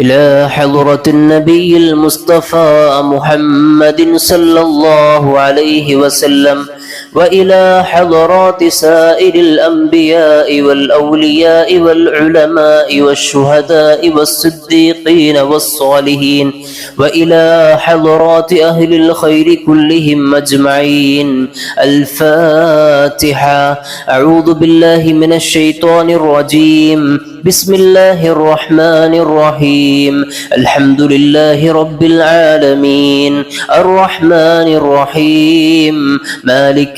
إلى حضرة النبي المصطفى محمد صلى الله عليه وسلم. وإلى حضرات سائر الأنبياء والأولياء والعلماء والشهداء والصديقين والصالحين وإلى حضرات أهل الخير كلهم أجمعين. الفاتحة. أعوذ بالله من الشيطان الرجيم. بسم الله الرحمن الرحيم. الحمد لله رب العالمين. الرحمن الرحيم. مالك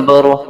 يكبره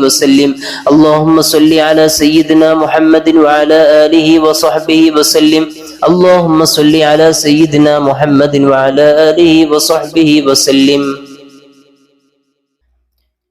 وسلم. اللهم صل على سيدنا محمد وعلى آله وصحبه وسلم. اللهم صل على سيدنا محمد وعلى آله وصحبه وسلم.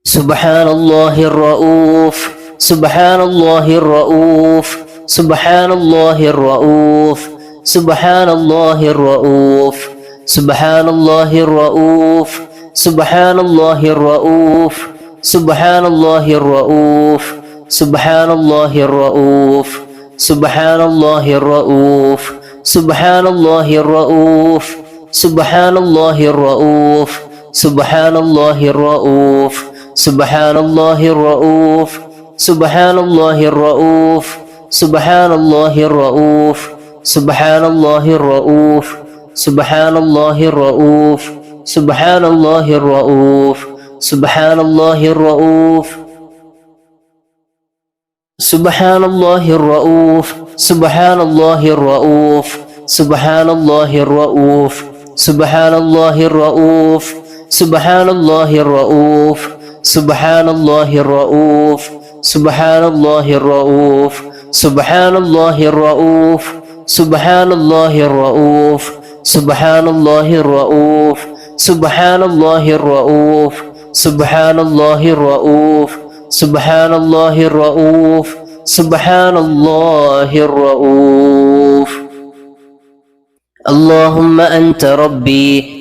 سبحان الله الرؤوف سبحان الله الرؤوف سبحان الله الرؤوف سبحان الله الرؤوف سبحان الله الرؤوف سبحان الله الرؤوف. سبحان الله الرؤوف سبحان الله الرؤوف سبحان الله الرؤوف سبحان الله الرؤوف سبحان الله الرؤوف سبحان الله الرؤوف سبحان الله الرؤوف سبحان الله الرؤوف سبحان الله الرؤوف سبحان الله الرؤوف سبحان الله الرؤوف سبحان الله الرؤوف سبحان الله الرؤوف سبحان الله الرؤوف سبحان الله الرؤوف سبحان الله الرؤوف سبحان الله الرؤوف سبحان الله الرؤوف سبحان الله الرؤوف سبحان الله الرؤوف سبحان الله الرؤوف سبحان الله الرؤوف سبحان الله الرؤوف سبحان الله الرؤوف سبحان الله الرؤوف سبحان الله الرؤوف سبحان الله الرؤوف. اللهم أنت ربي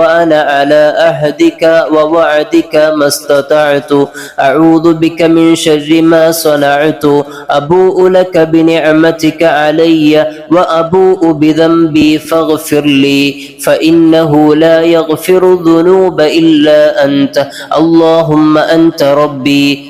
وأنا على عهدك ووعدك ما استطعت. أعوذ بك من شر ما صنعت. أبوء لك بنعمتك علي وأبوء بذنبي فاغفر لي. فإنه لا يغفر الذنوب إلا أنت. اللهم أنت ربي.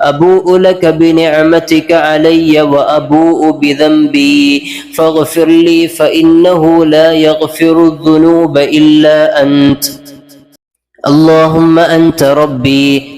أبوء لك بنعمتك علي وأبوء بذنبي. فاغفر لي فإنه لا يغفر الذنوب إلا أنت. اللهم أنت ربي.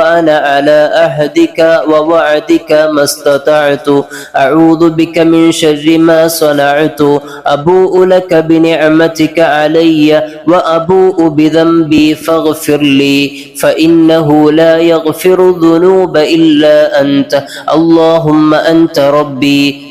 وأنا على عهدك ووعدك ما استطعت. أعوذ بك من شر ما صنعت. أبوء لك بنعمتك علي وأبوء بذنبي فاغفر لي. فإنه لا يغفر الذنوب إلا أنت. اللهم أنت ربي.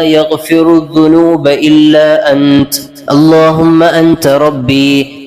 يغفر الذنوب إلا أنت. اللهم أنت ربي.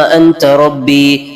أنت ربي.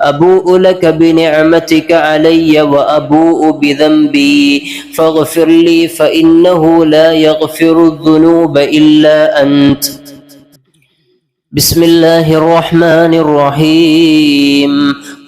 أبوء لك بنعمتك علي وأبوء بذنبي. فاغفر لي فإنه لا يغفر الذنوب إلا أنت. بسم الله الرحمن الرحيم.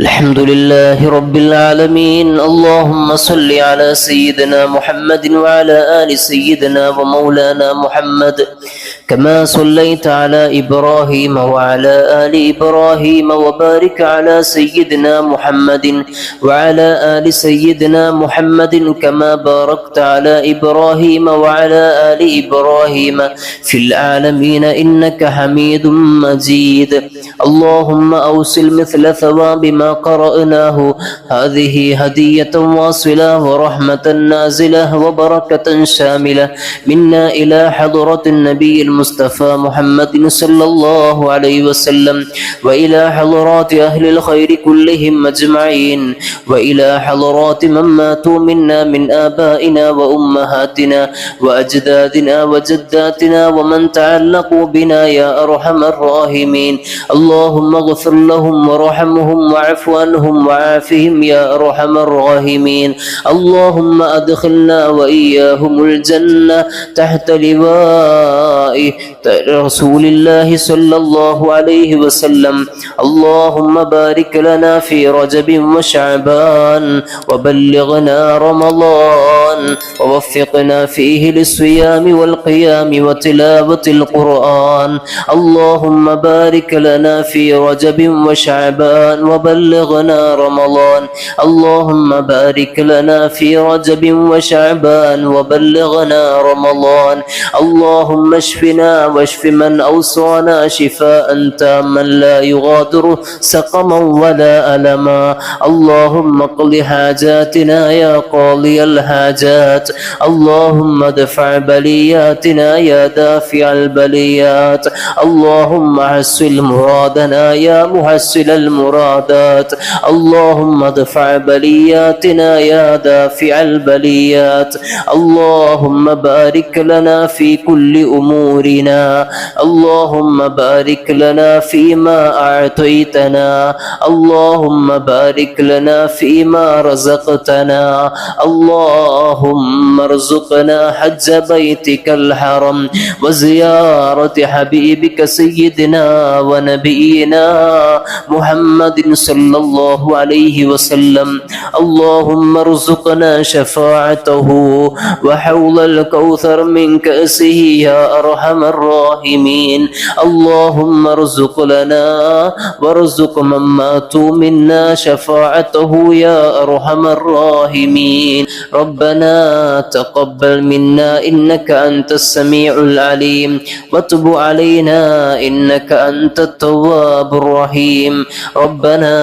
الحمد لله رب العالمين. اللهم صل على سيدنا محمد وعلى آل سيدنا ومولانا محمد. كما صليت على إبراهيم وعلى آل إبراهيم وبارك على سيدنا محمد وعلى آل سيدنا محمد كما باركت على إبراهيم وعلى آل إبراهيم في العالمين إنك حميد مجيد. اللهم أوصل مثل ثواب ما قرأناه. هذه هدية واصلة ورحمة نازلة وبركة شاملة. منا إلى حضرة النبي المصطفى محمد صلى الله عليه وسلم وإلى حضرات أهل الخير كلهم أجمعين وإلى حضرات من ماتوا منا من آبائنا وأمهاتنا وأجدادنا وجداتنا ومن تعلقوا بنا يا أرحم الراحمين اللهم اغفر لهم وارحمهم واعف عنهم وعافهم يا أرحم الراحمين اللهم أدخلنا وإياهم الجنة تحت لواء رسول الله صلى الله عليه وسلم. اللهم بارك لنا في رجب وشعبان وبلغنا رمضان ووفقنا فيه للصيام والقيام وتلاوة القرآن. اللهم بارك لنا في رجب وشعبان وبلغنا رمضان. اللهم بارك لنا في رجب وشعبان وبلغنا رمضان. اللهم اشفنا واشف من أوصانا شفاء تاما لا يغادر سقما ولا ألما. اللهم اقض حاجاتنا يا قاضي الحاجات. اللهم ادفع بلياتنا يا دافع البليات. اللهم حسن مرادنا يا محسن المرادات. اللهم ادفع بلياتنا يا دافع البليات. اللهم بارك لنا في كل امورنا اللهم بارك لنا فيما أعطيتنا. اللهم بارك لنا فيما رزقتنا. اللهم ارزقنا حج بيتك الحرم وزيارة حبيبك سيدنا ونبينا محمد صلى الله عليه وسلم. اللهم ارزقنا شفاعته وحول الكوثر من كأسه يا أرحم الراحمين. اللهم ارزق لنا وارزق من ماتوا منا شفاعته يا أرحم الراحمين. ربنا تقبل منا إنك أنت السميع العليم. وتب علينا إنك أنت التواب الرحيم. ربنا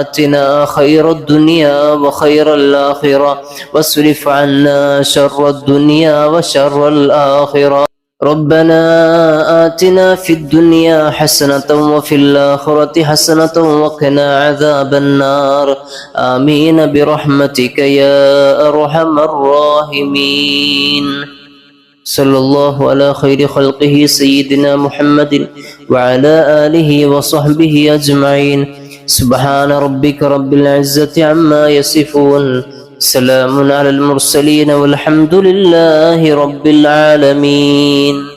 آتنا خير الدنيا وخير الآخرة. واصرف عنا شر الدنيا وشر الآخرة. ربنا آتنا في الدنيا حسنة وفي الآخرة حسنة وقنا عذاب النار. آمين برحمتك يا أرحم الراحمين. صلى الله على خير خلقه سيدنا محمد وعلى آله وصحبه أجمعين. سبحان ربك رب العزة عما يصفون. سلام على المرسلين والحمد لله رب العالمين.